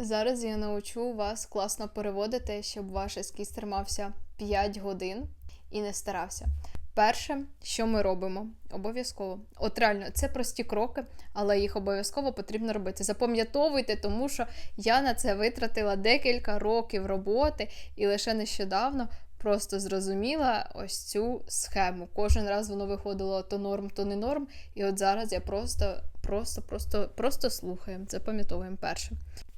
Зараз я научу вас класно переводити, щоб ваш ескіз тримався 5 годин і не старався. Перше, що ми робимо, обов'язково. От реально, це прості кроки, але їх обов'язково потрібно робити. Запам'ятовуйте, тому що я на це витратила декілька років роботи і лише нещодавно просто зрозуміла ось цю схему. Кожен раз воно виходило то норм, то не норм. І от зараз я просто, просто, просто, просто слухаю. Запам'ятовуємо перше.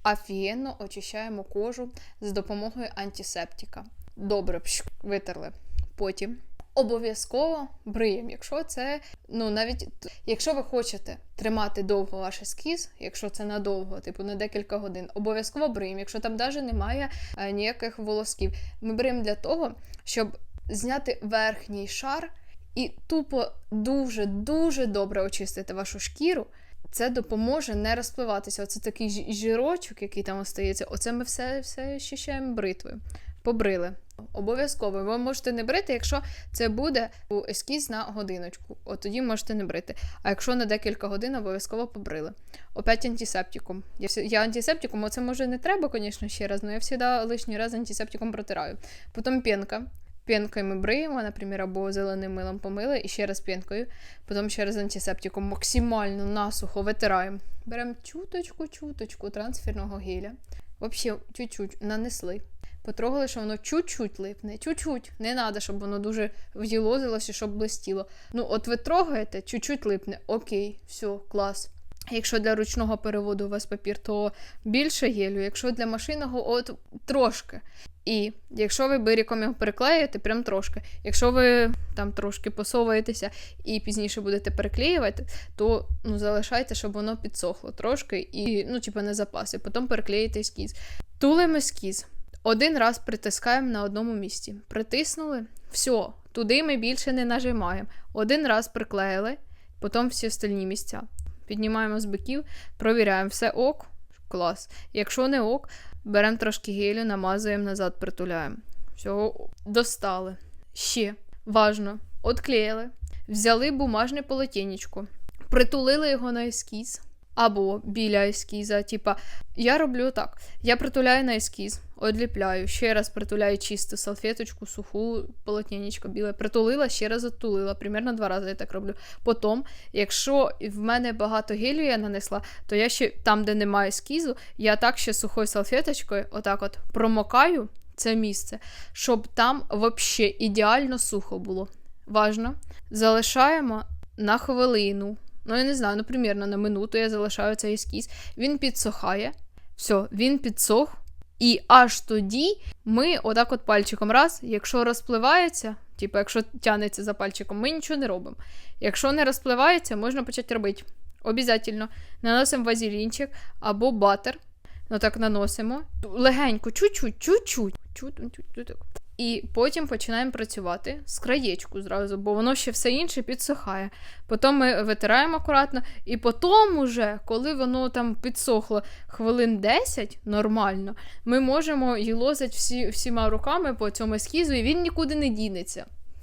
Офігенно очищаємо кожу з допомогою антисептика. Добре, пш, витерли. Потім обов'язково бриємо. Якщо це, ну навіть якщо ви хочете тримати довго ваш ескіз, якщо це надовго, типу на декілька годин, обов'язково бриємо. Якщо там навіть немає е, ніяких волосків, ми бриємо для того, щоб зняти верхній шар і тупо дуже дуже добре очистити вашу шкіру. Це допоможе не розпливатися. Оце такий жі- жирочок, який там остається. Оце ми все, все щищаємо бритвою. Побрили. Обов'язково. Ви можете не брити, якщо це буде у ескіз на годиночку. От тоді можете не брити. А якщо на декілька годин, обов'язково побрили. Опять антисептиком. Я, я антисептиком, оце може не треба, звісно, ще раз, але я завжди лишній раз антисептиком протираю. Потім пінка. Пінкою ми бриємо, наприклад, або зеленим милом помили, і ще раз пінкою. Потім ще раз антисептиком максимально насухо витираємо. Беремо чуточку-чуточку трансферного геля. Взагалі, чуть-чуть нанесли. Потрогали, що воно чуть-чуть липне, чуть-чуть. Не треба, щоб воно дуже в'їлозилося, щоб блистіло. Ну, от ви трогаєте, чуть-чуть липне. Окей, все, клас. Якщо для ручного переводу у вас папір, то більше гелю. Якщо для машинного, от трошки. І якщо ви биріком його переклеїте, прям трошки. Якщо ви там трошки посовуєтеся і пізніше будете переклеювати, то ну, залишайте, щоб воно підсохло трошки і, ну, типу, на запаси. Потім переклеїте ескіз. Тулим ескіз. Один раз притискаємо на одному місці. Притиснули, все, туди ми більше не нажимаємо. Один раз приклеїли, потім всі остальні місця. Піднімаємо з биків, провіряємо, все ок, клас. Якщо не ок, беремо трошки гелю, намазуємо назад, притуляємо. Всього достали. Ще важно, отклеїли, взяли бумажне полотенечко, притулили його на ескіз. Або біля ескіза. Типа, я роблю так: я притуляю на ескіз, одліпляю, ще раз притуляю чисту салфеточку, суху, полотнянечко біле, притулила, ще раз оттулила. Примерно два рази я так роблю. Потім, якщо в мене багато гелю я нанесла, то я ще там, де немає ескізу, я так ще сухою салфеточкою, отак от промокаю це місце, щоб там взагалі ідеально сухо було. Важно. Залишаємо на хвилину. Ну, я не знаю, ну, примірно на минуту я залишаю цей ескіз. Він підсохає. Все, він підсох. І аж тоді ми отак от пальчиком раз, якщо розпливається, типу, якщо тянеться за пальчиком, ми нічого не робимо. Якщо не розпливається, можна почати робити. Обязательно наносимо вазелінчик або батер. Ну так наносимо. Легенько, чуть-чуть, чуть-чуть. І потім починаємо працювати з краєчку зразу, бо воно ще все інше підсохає. Потім ми витираємо акуратно, і потім, уже, коли воно там підсохло хвилин 10 нормально, ми можемо їлозити всі, всіма руками по цьому ескізу, і він нікуди не дінеться.